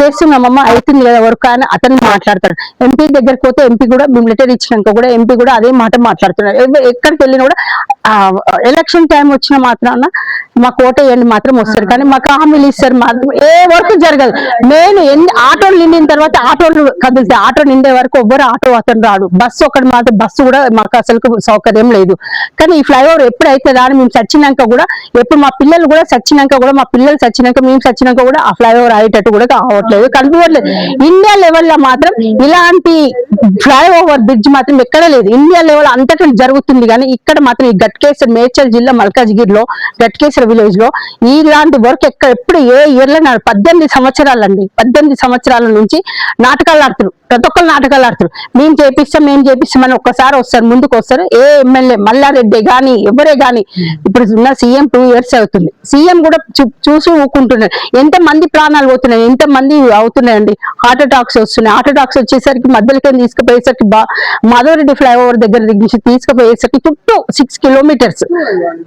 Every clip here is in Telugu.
చేస్తున్నామమ్మా అవుతుంది కదా వర్క్ అని అతను మాట్లాడతాడు. ఎంపీ దగ్గరికి పోతే ఎంపీ కూడా మేము లెటర్ ఇచ్చినాక కూడా ఎంపీ కూడా అదే మాట మాట్లాడుతున్నారు. ఎక్కడికి వెళ్ళినా కూడా ఎలక్షన్ టైం వచ్చిన మాత్రాన మా కోట వేయండి మాత్రం వస్తారు. కానీ మాకు హామీలు ఇస్తారు మాత్రం ఏ వర్క్ జరగదు. నేను ఎన్ని ఆటోలు నిండిన తర్వాత ఆటోలు కదులుతాయి ఆటో నిండే వరకు ఎవ్వరు ఆటో అతను రాడు. బస్సు ఒకటి మాత్రం బస్సు కూడా మాకు అసలు సౌకర్యం లేదు. కానీ ఈ ఫ్లైఓవర్ ఎప్పుడైతే దాని మేము చచ్చినాక కూడా ఎప్పుడు మా పిల్లలు కూడా చచ్చినాక కూడా మా పిల్లలు చచ్చినాక మేము చచ్చినాక కూడా ఆ ఫ్లైఓవర్ అయ్యేటట్టు కూడా కావట్లేదు కనిపించట్లేదు. ఇండియా లెవెల్లో మాత్రం ఇలాంటి ఫ్లైఓవర్ బ్రిడ్జ్ మాత్రం ఎక్కడ లేదు. ఇండియా లెవెల్ అంతటి జరుగుతుంది కానీ ఇక్కడ మాత్రం ఈ గట్కేశ్వర్ మేడ్చల్ జిల్లా మల్కాజ్గిరి లో గట్కేశ్వర విలేజ్లో ఇలాంటి వర్క్ ఎక్కడ ఎప్పుడు ఏ ఇయర్లో పద్దెనిమిది సంవత్సరాలండి. పద్దెనిమిది సంవత్సరాల నుంచి నాటకాలు ఆడుతారు. ప్రతి ఒక్కరు నాటకాలు ఆడుతారు. మేము చేపిస్తాం మేము చేపిస్తామని ఒక్కసారి వస్తారు ముందుకు వస్తారు. ఏ ఎమ్మెల్యే మల్లారెడ్డి గాని ఎవరే గాని ఇప్పుడు ఉన్న సీఎం టూ ఇయర్స్ అవుతుంది. సీఎం కూడా చూసి ఊకుంటున్నారు. ఎంత మంది ప్రాణాలు పోతున్నాయి ఎంత మంది అవుతున్నాయండి. హార్ట్ అటాక్స్ వస్తున్నాయి. హార్ట్ అటాక్స్ వచ్చేసరికి మధ్యలోకి తీసుకుపోయేసరికి బా మాధవరెడ్డి ఫ్లైఓవర్ దగ్గర నుంచి తీసుకుపోయేసరికి చుట్టూ సిక్స్ కిలోమీటర్స్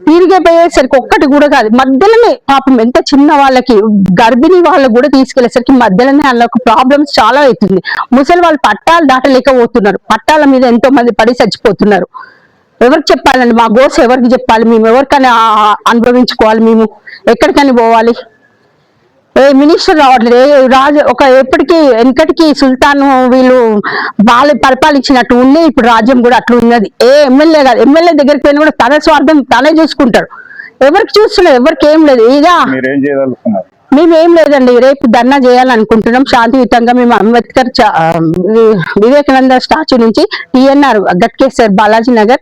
తిరిగిపోయేసరికి ఒక్కటి కూడా కాదు. మధ్యలోనే పాపం ఎంత చిన్న వాళ్ళకి గర్భిణీ వాళ్ళకి కూడా తీసుకెళ్ళేసరికి మధ్యలోనే వాళ్ళకి ప్రాబ్లమ్స్ చాలా అవుతుంది. ముసలి వాళ్ళు పట్టాలు దాటలేకపోతున్నారు. పట్టాల మీద ఎంతో మంది పడి చచ్చిపోతున్నారు. ఎవరికి చెప్పాలండి? మా గోస ఎవరికి చెప్పాలి? మేము ఎవరికైనా అనుభవించుకోవాలి మేము. ఎక్కడికని పోవాలి? ఏ మినిస్టర్ రావట్లేదు. ఏ రాజు ఒక ఎప్పటికీ వెనకటికి సుల్తాన్ వీళ్ళు వాళ్ళు పరిపాలించినట్టు ఉంది. ఇప్పుడు రాజ్యం కూడా అట్లా ఉన్నది. ఏ ఎమ్మెల్యే కాదు. ఎమ్మెల్యే దగ్గరికి పోయినా కూడా తన స్వార్థం తనే చూసుకుంటారు ఎవరికి చూస్తున్నారు ఎవరికి ఏం లేదు. ఇదా. మేమేం లేదండి రేపు ధర్నా చేయాలనుకుంటున్నాం. శాంతియుతంగా మేము అంబేద్కర్ వివేకానంద స్టాచ్యూ నుంచి టిఎన్ఆర్ గట్కేశ్వర్ బాలాజీ నగర్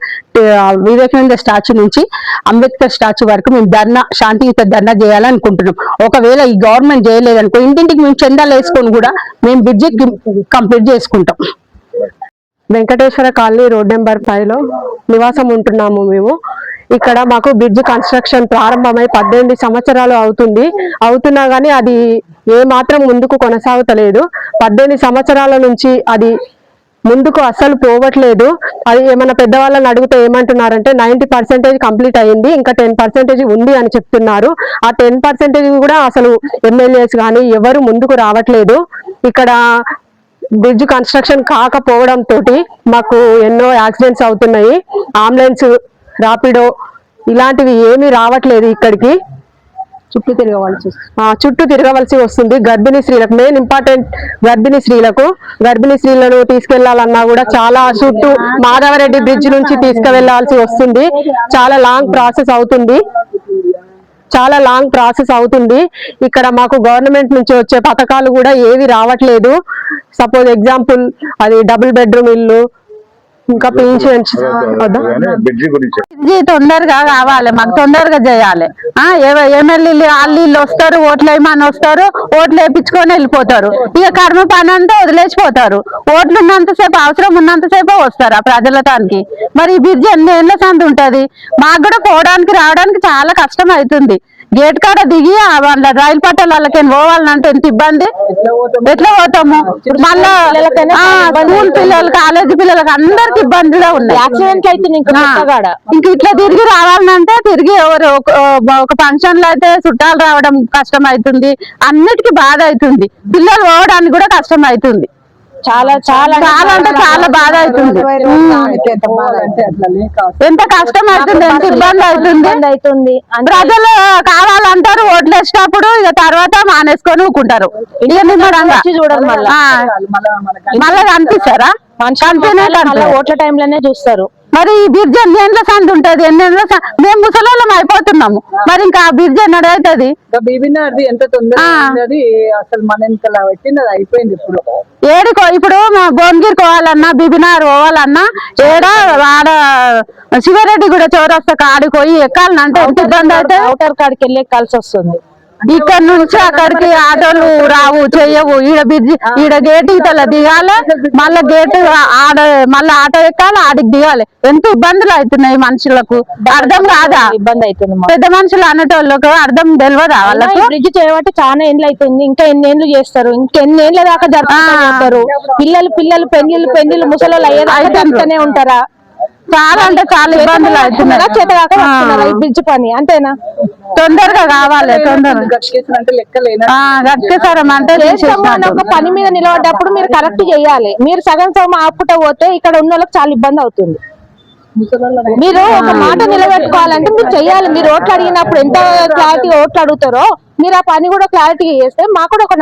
వివేకానంద స్టాచ్యూ నుంచి అంబేద్కర్ స్టాచ్యూ వరకు మేము ధర్నా శాంతియుత ధర్నా చేయాలనుకుంటున్నాం. ఒకవేళ ఈ గవర్నమెంట్ చేయలేదనుకో ఇంటింటికి మేము చందాలు వేసుకొని కూడా మేము బ్రిడ్జి కంప్లీట్ చేసుకుంటాం. వెంకటేశ్వర కాలనీ రోడ్ నెంబర్ ఫైవ్లో నివాసం ఉంటున్నాము మేము. ఇక్కడ మాకు బ్రిడ్జ్ కన్స్ట్రక్షన్ ప్రారంభమై పద్దెనిమిది సంవత్సరాలు అవుతుంది. అవుతున్నా కానీ అది ఏ మాత్రం ముందుకు కొనసాగుతలేదు. పద్దెనిమిది సంవత్సరాల నుంచి అది ముందుకు అస్సలు పోవట్లేదు. అది ఏమైనా పెద్దవాళ్ళని అడిగితే ఏమంటున్నారంటే నైన్టీ పర్సెంటేజ్ కంప్లీట్ అయ్యింది ఇంకా టెన్ పర్సెంటేజ్ ఉంది అని చెప్తున్నారు. ఆ టెన్ పర్సెంటేజ్ కూడా అసలు ఎమ్మెల్యేస్ కానీ ఎవరు ముందుకు రావట్లేదు. ఇక్కడ బ్రిడ్జ్ కన్స్ట్రక్షన్ కాకపోవడం తోటి మాకు ఎన్నో యాక్సిడెంట్స్ అవుతున్నాయి. అంబులెన్స్ రాపిడో ఇలాంటివి ఏమీ రావట్లేదు ఇక్కడికి. చుట్టూ తిరగవలసి చుట్టూ తిరగవలసి వస్తుంది. గర్భిణీ స్త్రీలకు మెయిన్ ఇంపార్టెంట్ గర్భిణీ స్త్రీలకు. గర్భిణీ స్త్రీలను తీసుకెళ్ళాలన్నా కూడా చాలా చుట్టూ మాధవరెడ్డి బ్రిడ్జ్ నుంచి తీసుకువెళ్ళాల్సి వస్తుంది. చాలా లాంగ్ ప్రాసెస్ అవుతుంది. చాలా లాంగ్ ప్రాసెస్ అవుతుంది. ఇక్కడ మాకు గవర్నమెంట్ నుంచి వచ్చే పథకాలు కూడా ఏవి రావట్లేదు. సపోజ్ ఎగ్జాంపుల్ అది డబుల్ బెడ్రూమ్ ఇల్లు ఇంకా గురించి. ఇది తొందరగా కావాలి మాకు తొందరగా చేయాలి. ఎమ్మెల్యేలు వాళ్ళు వీళ్ళు వస్తారు ఓట్లు వేయమని వస్తారు ఓట్లు వేయించుకొని వెళ్ళిపోతారు. ఇక కర్మ పని అంతా వదిలేసిపోతారు. ఓట్లు ఉన్నంతసేపు అవసరం ఉన్నంతసేపు వస్తారు ఆ ప్రజలతానికి. మరి ఈ బ్రిడ్జ్ ఎన్ని ఏళ్ళ సంది ఉంటది? మాకు కూడా పోవడానికి రావడానికి చాలా కష్టం అవుతుంది. గేట్ కాడ దిగి వాళ్ళ రైలు పట్టాలకి పోవాలంటే ఎంత ఇబ్బంది? ఎట్లా పోతాము? మళ్ళా ఆ, స్కూల్ పిల్లలు కాలేజీ పిల్లలకి అందరికి ఇబ్బందిగా ఉన్నాయి. యాక్సిడెంట్లు అయితే ఇంకా ఇట్లా తిరిగి రావాలంటే తిరిగి ఎవరు ఒక ఫంక్షన్లో అయితే చుట్టాలు రావడం కష్టం అవుతుంది అన్నిటికీ బాధ అవుతుంది. పిల్లలు పోవడానికి కూడా కష్టం అవుతుంది చాలా చాలా చాలా అంటే చాలా బాధ అవుతుంది. ఎంత కష్టం అవుతుంది ఎంత ఇబ్బంది అవుతుంది? అవుతుంది. అంటే ప్రజలు కావాలంటారు ఓట్లు వేసినప్పుడు ఇక తర్వాత మానేసుకొని ఊకుంటారు ఇక నిమ్మడంగా మళ్ళా. మళ్ళా కనిపిస్తారా? ఓట్ల టైంలోనే చూస్తారు. మరి ఈ బిర్జ ఎన్ని ఏళ్ళ సంది ఉంటది ఎన్ని ఏళ్ళ స- మేము ముసలోళ్ళం అయిపోతున్నాము. మరి ఇంకా ఆ బిర్జ ఎన్నడైతుంది బీబీనార్ది ఎంత. ఉన్నది అసలు మన అది అయిపోయింది ఇప్పుడు. ఏడుకో ఇప్పుడు మా భువనగిరి పోవాలన్నా బిబినార్ పోవాలన్నా ఏడ ఆడ శివరెడ్డి కూడా చౌరస్తా కాడికి పోయి ఎక్కాలంటే ఎంత ఇబ్బంది అయితే? అవుటర్ కాడికి వెళ్ళే కలిసి వస్తుంది. ఇక్కడ నుంచి అక్కడికి ఆటోలు రావు చెయ్యవు ఈడ బిర్జి ఈడ గేట్ ఇతల దిగాలి. మళ్ళా గేట్ ఆడ మళ్ళా ఆటో ఎక్కాలి ఆడికి దిగాలి. ఎంత ఇబ్బందులు అవుతున్నాయి మనుషులకు? అర్థం కాదా? ఇబ్బంది అవుతుంది. పెద్ద మనుషులు అనేటోళ్ళకు అర్థం తెలియదా వాళ్ళకు? బ్రిడ్జ్ చేయబట్టి చాలా ఏండ్లు అవుతుంది ఇంకా ఎన్ని ఏండ్లు చేస్తారు? ఇంకా ఎన్ని ఏండ్ల దాకా జరుపుకుంటూ ఆ. పోతారు పిల్లలు పిల్లలు పెళ్ళిళ్ళు పెళ్ళిళ్ళు అయిపోయిండ్రు. జరుపుతూనే ఉంటారా? చాలా అంటే చాలా ఇబ్బందులు అవుతున్నాయి చేతగాక బ్రిడ్జ్ పని అంతేనా తొందరగా కావాలి తొందరగా అంటే. గట్టిసారం ఒక పని మీద నిలబడ్డప్పుడు మీరు కరెక్ట్ చేయాలి మీరు సగం సగం ఆపుకుంటా పోతే ఇక్కడ ఉన్న వాళ్ళకి చాలా ఇబ్బంది అవుతుంది మీరు ఒక మాట నిలబెట్టుకోవాలంటే మీరు చెయ్యాలి మీరు ఓట్లు అడిగినప్పుడు ఎంత క్లారిటీ ఓట్లు అడుగుతారో మీరు ఆ పని కూడా క్లారిటీ చేస్తే మాకు కూడా ఒక